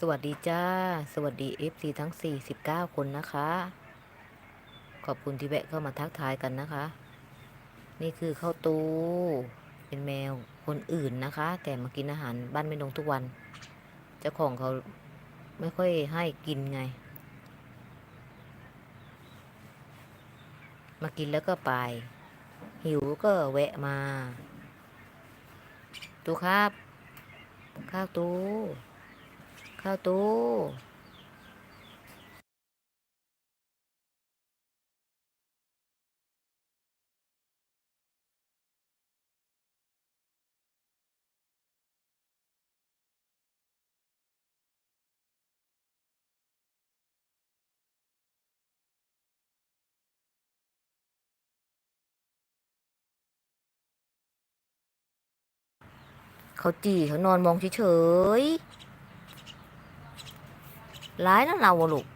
สวัสดีจ้า สวัสดี FC ทั้ง 49 คนนะคะ ขอบคุณที่แวะเข้ามาทักทายกันนะคะ นี่คือข้าวตูเป็นแมวคนอื่นนะคะ แต่มากินอาหารบ้านไม่ดงทุกวัน เจ้าของเขาไม่ค่อยให้กินไง มากินแล้วก็ไป หิวก็แวะมา ตูครับ ข้าวตู ข้าวตูเขาจีเขานอนมองเฉยๆ ร้ายนะเราวะลูก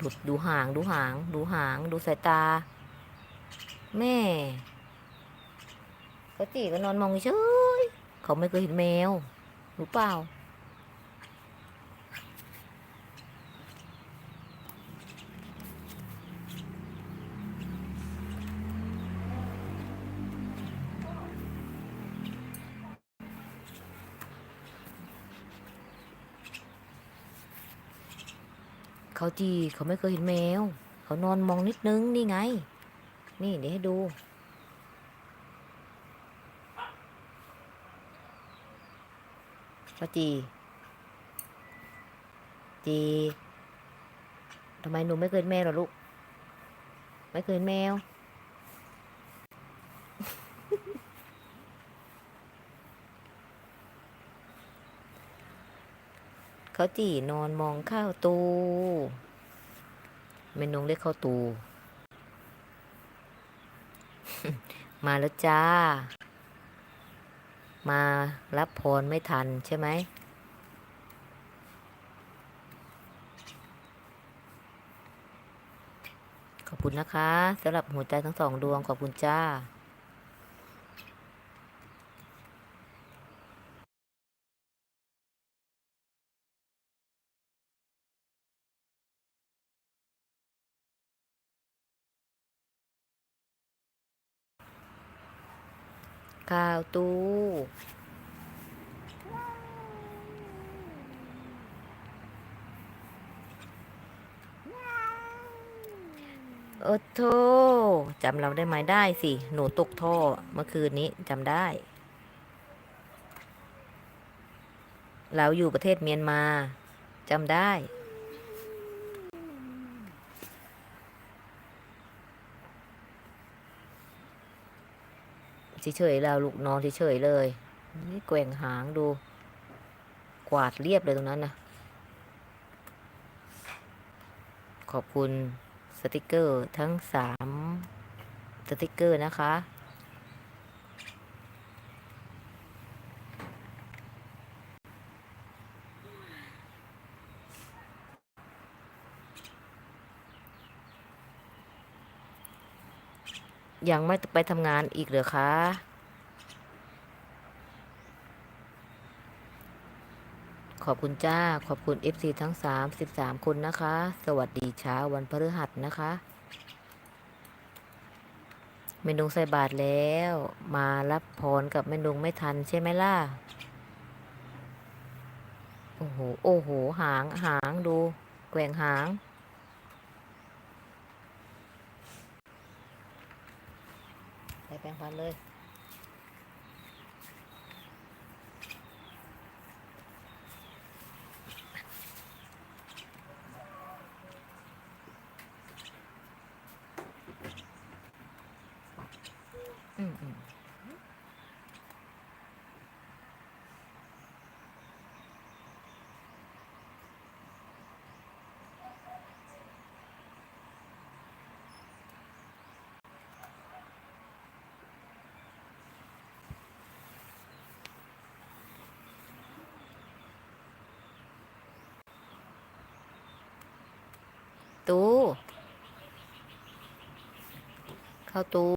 ดูดูหางดูหาง ดูหาง ดูสายตา แม่เขาจีก็นอนมองเฉยเขาไม่เคยเห็นแมวรู้เปล่า เขาจีเขาไม่เคยเห็นแมว เขานอนมองนิดนึงนี่ไง นี่เดี๋ยวให้ดูเขาจี จีทำไมหนูไม่เคยเห็นแมวหรอลูก ไม่เคยเห็นแมว เขาจีนอนมองข้าวตูเมนงเรียกข้าวตู มาแล้วจ้า มารับพรไม่ทันใช่ไหมขอบคุณนะคะสำหรับหัวใจทั้งสองดวงขอบคุณจ้า ข้าวตู้ โอ้โทจำเราได้ไหมได้สิ หนูตกท่อเมื่อคืนนี้จำได้ เราอยู่ประเทศเมียนมาจำได้ เฉยๆแล้วลูกนอนเฉยๆเลย นี่แกว่งหางดู กวาดเรียบเลยตรงนั้นนะขอบคุณสติกเกอร์ทั้งสามสติกเกอร์นะคะ ยังไม่ไปทำงานอีกเหรอคะขอบคุณจ้า ขอบคุณ FC ทั้ง 33 คนนะคะ สวัสดีเช้าวันพฤหัสนะคะ เมนดงใส่บาทแล้ว มารับพรกับเมนดงไม่ทันใช่ไหมล่ะ โอ้โห โอ้โห หาง หางดู แกว่งหาง ส่แปรงฟันเลย ตูเข้าตู